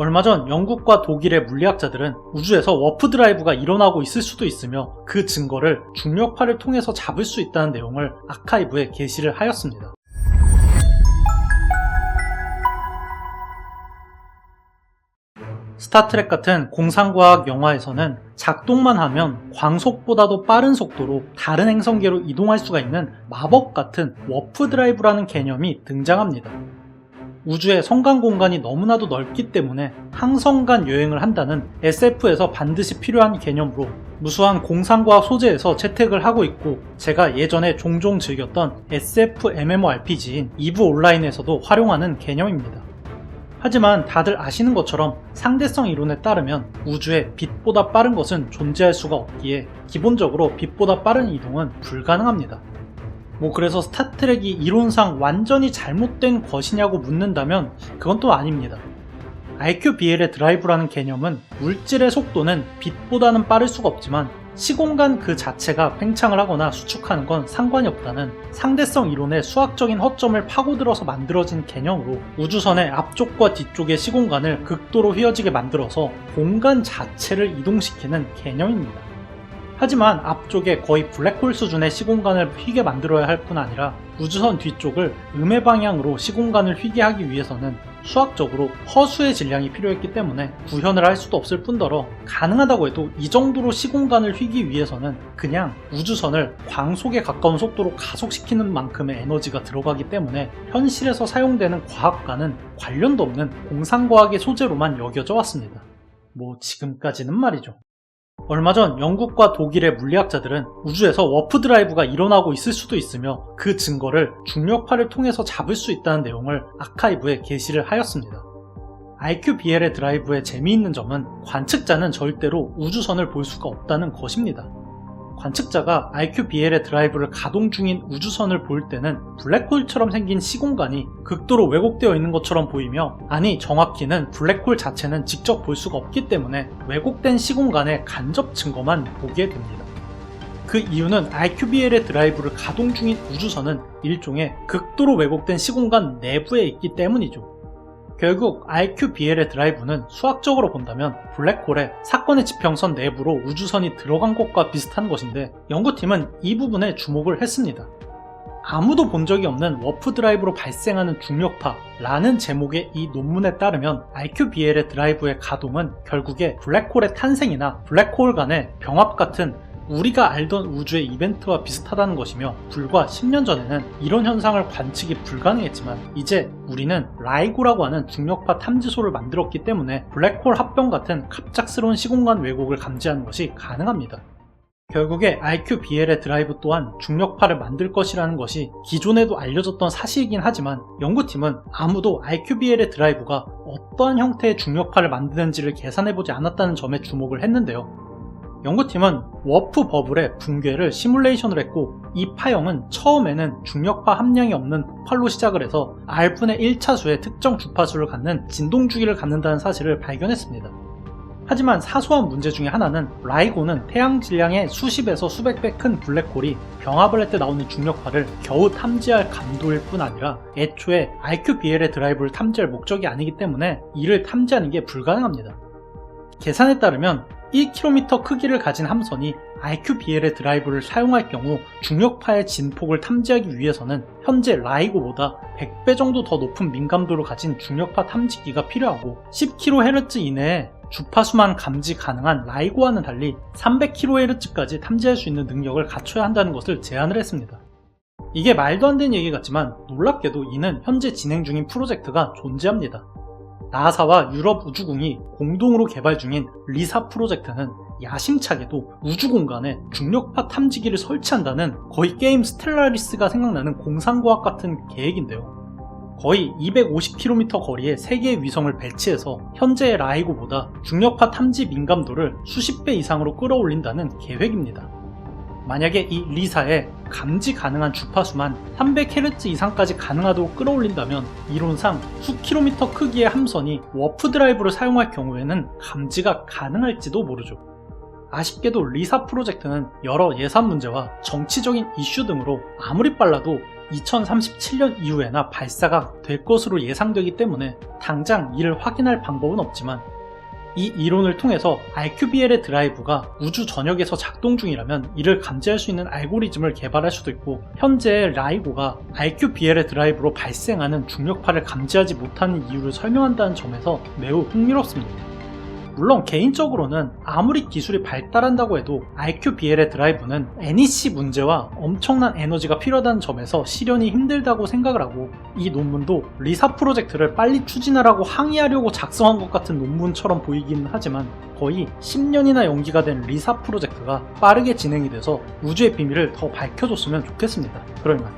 얼마 전 영국과 독일의 물리학자들은 우주에서 워프 드라이브가 일어나고 있을 수도 있으며 그 증거를 중력파를 통해서 잡을 수 있다는 내용을 아카이브에 게시를 하였습니다. 스타트렉 같은 공상과학 영화에서는 작동만 하면 광속보다도 빠른 속도로 다른 행성계로 이동할 수가 있는 마법 같은 워프 드라이브라는 개념이 등장합니다. 우주의 성간 공간이 너무나도 넓기 때문에 항성간 여행을 한다는 SF에서 반드시 필요한 개념으로 무수한 공상과학 소재에서 채택을 하고 있고 제가 예전에 종종 즐겼던 SF MMORPG인 이브 온라인에서도 활용하는 개념입니다. 하지만 다들 아시는 것처럼 상대성 이론에 따르면 우주에 빛보다 빠른 것은 존재할 수가 없기에 기본적으로 빛보다 빠른 이동은 불가능합니다. 뭐 그래서 스타트렉이 이론상 완전히 잘못된 것이냐고 묻는다면 그건 또 아닙니다. IQBL의 드라이브라는 개념은 물질의 속도는 빛보다는 빠를 수가 없지만 시공간 그 자체가 팽창을 하거나 수축하는 건 상관이 없다는 상대성 이론의 수학적인 허점을 파고들어서 만들어진 개념으로 우주선의 앞쪽과 뒤쪽의 시공간을 극도로 휘어지게 만들어서 공간 자체를 이동시키는 개념입니다. 하지만 앞쪽에 거의 블랙홀 수준의 시공간을 휘게 만들어야 할 뿐 아니라 우주선 뒤쪽을 음의 방향으로 시공간을 휘게 하기 위해서는 수학적으로 허수의 질량이 필요했기 때문에 구현을 할 수도 없을 뿐더러 가능하다고 해도 이 정도로 시공간을 휘기 위해서는 그냥 우주선을 광속에 가까운 속도로 가속시키는 만큼의 에너지가 들어가기 때문에 현실에서 사용되는 과학과는 관련도 없는 공상과학의 소재로만 여겨져 왔습니다. 뭐 지금까지는 말이죠. 얼마 전 영국과 독일의 물리학자들은 우주에서 워프 드라이브가 일어나고 있을 수도 있으며 그 증거를 중력파를 통해서 잡을 수 있다는 내용을 아카이브에 게시를 하였습니다. IQBL의 드라이브의 재미있는 점은 관측자는 절대로 우주선을 볼 수가 없다는 것입니다. 관측자가 IQBL의 드라이브를 가동 중인 우주선을 볼 때는 블랙홀처럼 생긴 시공간이 극도로 왜곡되어 있는 것처럼 보이며 아니 정확히는 블랙홀 자체는 직접 볼 수가 없기 때문에 왜곡된 시공간의 간접 증거만 보게 됩니다. 그 이유는 IQBL의 드라이브를 가동 중인 우주선은 일종의 극도로 왜곡된 시공간 내부에 있기 때문이죠. 결국 IQBL의 드라이브는 수학적으로 본다면 블랙홀의 사건의 지평선 내부로 우주선이 들어간 것과 비슷한 것인데 연구팀은 이 부분에 주목을 했습니다. 아무도 본 적이 없는 워프 드라이브로 발생하는 중력파라는 제목의 이 논문에 따르면 IQBL의 드라이브의 가동은 결국에 블랙홀의 탄생이나 블랙홀 간의 병합 같은 우리가 알던 우주의 이벤트와 비슷하다는 것이며 불과 10년 전에는 이런 현상을 관측이 불가능했지만 이제 우리는 라이고라고 하는 중력파 탐지소를 만들었기 때문에 블랙홀 합병 같은 갑작스러운 시공간 왜곡을 감지하는 것이 가능합니다. 결국에 IQBL의 드라이브 또한 중력파를 만들 것이라는 것이 기존에도 알려졌던 사실이긴 하지만 연구팀은 아무도 IQBL의 드라이브가 어떠한 형태의 중력파를 만드는지를 계산해보지 않았다는 점에 주목을 했는데요. 연구팀은 워프 버블의 붕괴를 시뮬레이션을 했고 이 파형은 처음에는 중력파 함량이 없는 폭발로 시작을 해서 R분의 1차수의 특정 주파수를 갖는 진동주기를 갖는다는 사실을 발견했습니다. 하지만 사소한 문제 중에 하나는 라이고는 태양 질량의 수십에서 수백 배 큰 블랙홀이 병합을 할 때 나오는 중력파를 겨우 탐지할 감도일 뿐 아니라 애초에 IQBL의 드라이브를 탐지할 목적이 아니기 때문에 이를 탐지하는 게 불가능합니다. 계산에 따르면 1km 크기를 가진 함선이 IQBL의 드라이브를 사용할 경우 중력파의 진폭을 탐지하기 위해서는 현재 라이고보다 100배 정도 더 높은 민감도를 가진 중력파 탐지기가 필요하고 10kHz 이내에 주파수만 감지 가능한 라이고와는 달리 300kHz까지 탐지할 수 있는 능력을 갖춰야 한다는 것을 제안을 했습니다. 이게 말도 안 되는 얘기 같지만 놀랍게도 이는 현재 진행 중인 프로젝트가 존재합니다. 나사와 유럽 우주궁이 공동으로 개발 중인 리사 프로젝트는 야심차게도 우주 공간에 중력파 탐지기를 설치한다는 거의 게임 스텔라리스가 생각나는 공상과학 같은 계획인데요. 거의 250km 거리에 3개의 위성을 배치해서 현재의 라이고보다 중력파 탐지 민감도를 수십 배 이상으로 끌어올린다는 계획입니다. 만약에 이 리사에 감지 가능한 주파수만 300Hz 이상까지 가능하도록 끌어올린다면 이론상 수 킬로미터 크기의 함선이 워프 드라이브를 사용할 경우에는 감지가 가능할지도 모르죠. 아쉽게도 리사 프로젝트는 여러 예산 문제와 정치적인 이슈 등으로 아무리 빨라도 2037년 이후에나 발사가 될 것으로 예상되기 때문에 당장 이를 확인할 방법은 없지만 이 이론을 통해서 RQBL의 드라이브가 우주 전역에서 작동 중이라면 이를 감지할 수 있는 알고리즘을 개발할 수도 있고 현재 라이고가 RQBL의 드라이브로 발생하는 중력파를 감지하지 못하는 이유를 설명한다는 점에서 매우 흥미롭습니다. 물론 개인적으로는 아무리 기술이 발달한다고 해도 RQBL의 드라이브는 NEC 문제와 엄청난 에너지가 필요하다는 점에서 실현이 힘들다고 생각을 하고 이 논문도 리사 프로젝트를 빨리 추진하라고 항의하려고 작성한 것 같은 논문처럼 보이기는 하지만 거의 10년이나 연기가 된 리사 프로젝트가 빠르게 진행이 돼서 우주의 비밀을 더 밝혀줬으면 좋겠습니다. 그러면